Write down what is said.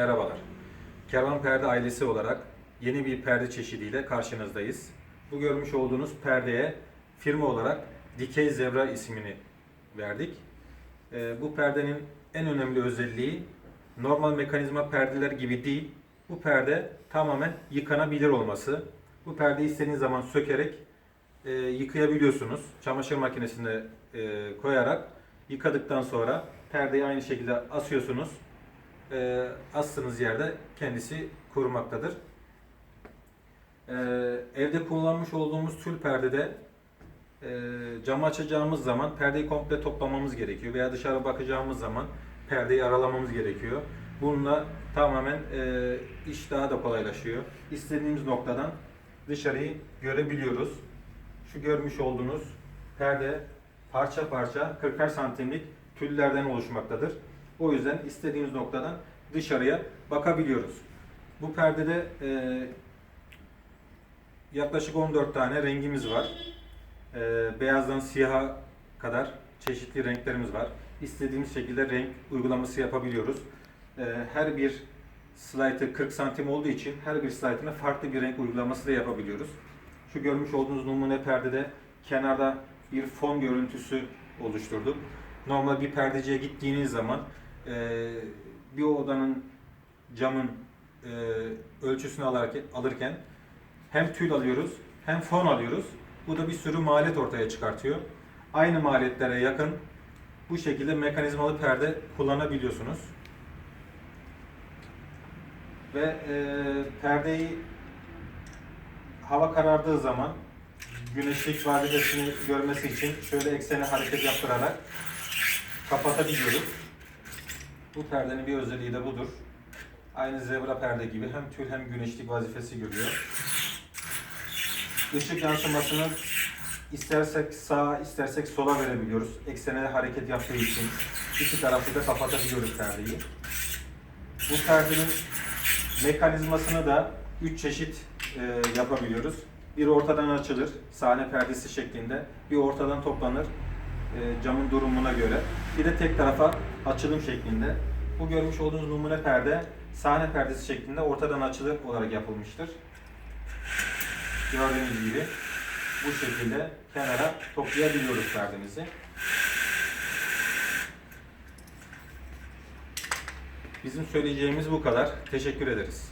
Merhabalar. Kervan Perde ailesi olarak yeni bir perde çeşidiyle karşınızdayız. Bu görmüş olduğunuz perdeye firma olarak Dikey Zebra ismini verdik. Ee, bu perdenin en önemli özelliği normal mekanizma perdeler gibi değil. Bu perde tamamen yıkanabilir olması. Bu perdeyi istediğiniz zaman sökerek e, yıkayabiliyorsunuz. Çamaşır makinesine e, koyarak yıkadıktan sonra perdeyi aynı şekilde asıyorsunuz. E, astığınız yerde kendisi kurumaktadır. E, evde kullanmış olduğumuz tül perdede e, camı açacağımız zaman perdeyi komple toplamamız gerekiyor veya dışarı bakacağımız zaman perdeyi aralamamız gerekiyor. Bununla tamamen e, iş daha da kolaylaşıyor. İstediğimiz noktadan dışarıyı görebiliyoruz. Şu görmüş olduğunuz perde parça parça 40'er santimlik tüllerden oluşmaktadır. O yüzden istediğimiz noktadan dışarıya bakabiliyoruz. Bu perdede e, yaklaşık 14 tane rengimiz var. E, beyazdan siyaha kadar çeşitli renklerimiz var. İstediğimiz şekilde renk uygulaması yapabiliyoruz. E, her bir slaytı 40 santim olduğu için her bir slaytına farklı bir renk uygulaması da yapabiliyoruz. Şu görmüş olduğunuz numune perdede kenarda bir fon görüntüsü oluşturduk. Normal bir perdeciye gittiğiniz zaman e, bir odanın camın e, ölçüsünü alırken hem tül alıyoruz hem fon alıyoruz. Bu da bir sürü maliyet ortaya çıkartıyor. Aynı maliyetlere yakın bu şekilde mekanizmalı perde kullanabiliyorsunuz. Ve e, perdeyi hava karardığı zaman güneşlik vazifesini görmesi için şöyle eksene hareket yaptırarak kapatabiliyoruz. Bu perdenin bir özelliği de budur. Aynı zebra perde gibi hem tül hem güneşlik vazifesi görüyor. Işık yansımasını istersek sağa istersek sola verebiliyoruz. Eksene hareket yaptığı için iki tarafı da kapatabiliyoruz perdeyi. Bu perdenin mekanizmasını da üç çeşit e, yapabiliyoruz. Bir ortadan açılır, sahne perdesi şeklinde. Bir ortadan toplanır e, camın durumuna göre. Bir de tek tarafa açılım şeklinde. Bu görmüş olduğunuz numune perde sahne perdesi şeklinde ortadan açılır olarak yapılmıştır. Gördüğünüz gibi bu şekilde kenara toplayabiliyoruz perdemizi. Bizim söyleyeceğimiz bu kadar. Teşekkür ederiz.